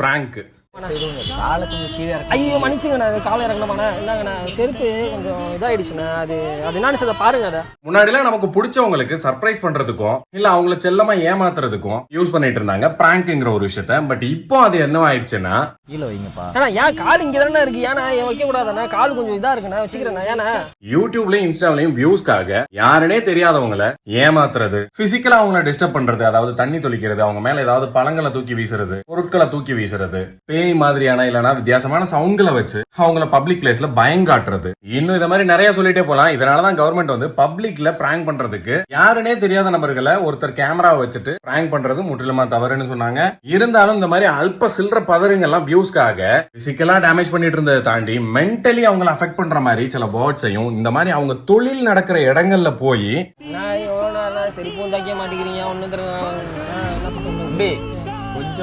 Prank. செய்றவங்க காலை கொஞ்சம் கீழே இறக்க ஐயோ மன்னிச்சுங்கண்ணா காலை இறக்கணுமாண்ணா இந்தாங்கண்ணா செருப்பு கொஞ்சம் இதாயிடுச்சுண்ணா. அது அது என்னன்னு சார் பாருங்க அதை. முன்னாடிலாம் நமக்கு பிடிச்சவங்களுக்கு சர்ப்ரைஸ் பண்றதுக்கும் இல்ல அவங்கள செல்லமா ஏமாத்துறதுக்கும் யூஸ் பண்ணிட்டு இருந்தாங்க பிராங்க்ங்கிற ஒரு விஷயத்த. பட் இப்போ அது என்ன ஆயிடுச்சுன்னா கீழே வைங்கப்பா. ஏன்னா ஏன் கால் இங்கே தானே இருக்கு? ஏன்னா ஏன் வைக்க கூடாதாண்ணா கால் கொஞ்சம் இதா இருக்குண்ணா. வச்சுக்கிறேண்ணா ஏன்னா. யூடியூப்லயும் இன்ஸ்டாலையும் வியூஸ்க்காக யாருனே தெரியாதவங்கள ஏமாத்துறது பிசிக்கலா அவங்கள டிஸ்டர்ப் பண்றது அதாவது தண்ணி தொளிக்கிறது அவங்க மேல ஏதாவது பழங்களை தூக்கி வீசுறது பொருட்களை தூக்கி வீசுறது பேய் மாதிரியான இல்லனா வித்தியாசமான சவுண்ட்களை வச்சு அவங்கள பப்ளிக் பிளேஸ்ல பயங்காட்டுறது இன்னும் இந்த மாதிரி நிறைய சொல்லிட்டே போலாம் இதனாலதான் கவர்மெண்ட் வந்து பப்ளிக்ல பிராங்க் பண்றதுக்கு யாருனே தெரியாத நபர்களை ஒருத்தர் கேமரா வச்சுட்டு பிராங்க் பண்றது முற்றிலுமா தவறுன்னு சொன்னாங்க. இருந்தாலும் இந்த மாதிரி அல்ப சில்லற பதறுங்க எல்லாம் வியூஸ்க்காக பிசிக்கலா டேமேஜ் பண்ணிட்டு இருந்ததை தாண்டி மென்டலி அவங்கள அஃபெக்ட் பண்ற மாதிரி சில வேர்ட்ஸையும் இந்த மாதிரி அவங்க தொழில் நடக்கிற இடங்கள்ல போய் செருப்பும் தைக்க மாட்டேங்கிறீங்க கொஞ்சம்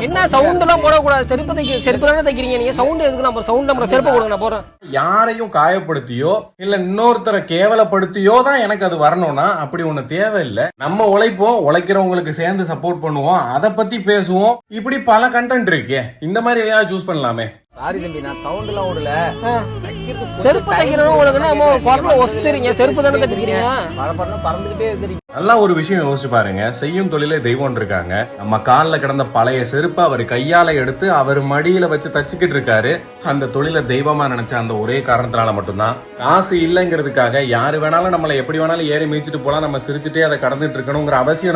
என்ன சவுண்ட் எல்லாம் போடக்கூடாது. செருப்பு தைக்க செருப்பு தானே தைக்கிறீங்க நீங்க? சவுண்ட் எதுக்கு? நான் சவுண்ட் நம்ம செருப்பு போடுங்க நான் போறேன் யாரையும் காயப்படுத்தியோ இல்ல இன்னொருத்தரை கேவலப்படுத்தியோ தான் எனக்கு அது வரணும்னா அப்படி ஒண்ணு தேவையில்லை. நம்ம உழைப்போம் உழைக்கிறவங்களுக்கு சேர்ந்து சப்போர்ட் பண்ணுவோம். அதை பத்தி பேசுவோம். இப்படி பல கண்டென்ட் இருக்கே. இந்த மாதிரி ஏதாவது சூஸ் பண்ணலாமே. சாரி தம்பி நான் சவுண்ட் எல்லாம் ஓடல செருப்பு தைக்கிறோம் உங்களுக்கு நம்ம குரல ஒசுத்துறீங்க செருப்பு தானே தைக்கிறீங்க? பரபரன்னு பறந்துகிட்டே இருக்கிறீங்க நல்லா ஒரு விஷயம் யோசிச்சு பாருங்க செய்யும் தொழிலே தெய்வம் இருக்காங்க. நம்ம கால்ல கிடந்த பழைய செருப்பை அவர் கையால எடுத்து அவர் மடியில வச்சு தச்சுக்கிட்டு இருக்காரு. அந்த தொழிலை தெய்வமா நினைச்ச அந்த ஒரே காரணத்தினால மட்டும்தான். காசு இல்லைங்கிறதுக்காக யாரு வேணாலும் நம்மளை எப்படி வேணாலும் ஏறி மீச்சிட்டு போலாம் நம்ம சிரிச்சுட்டே அதை கடந்துட்டு இருக்கணுங்கிற அவசியம் நம்ம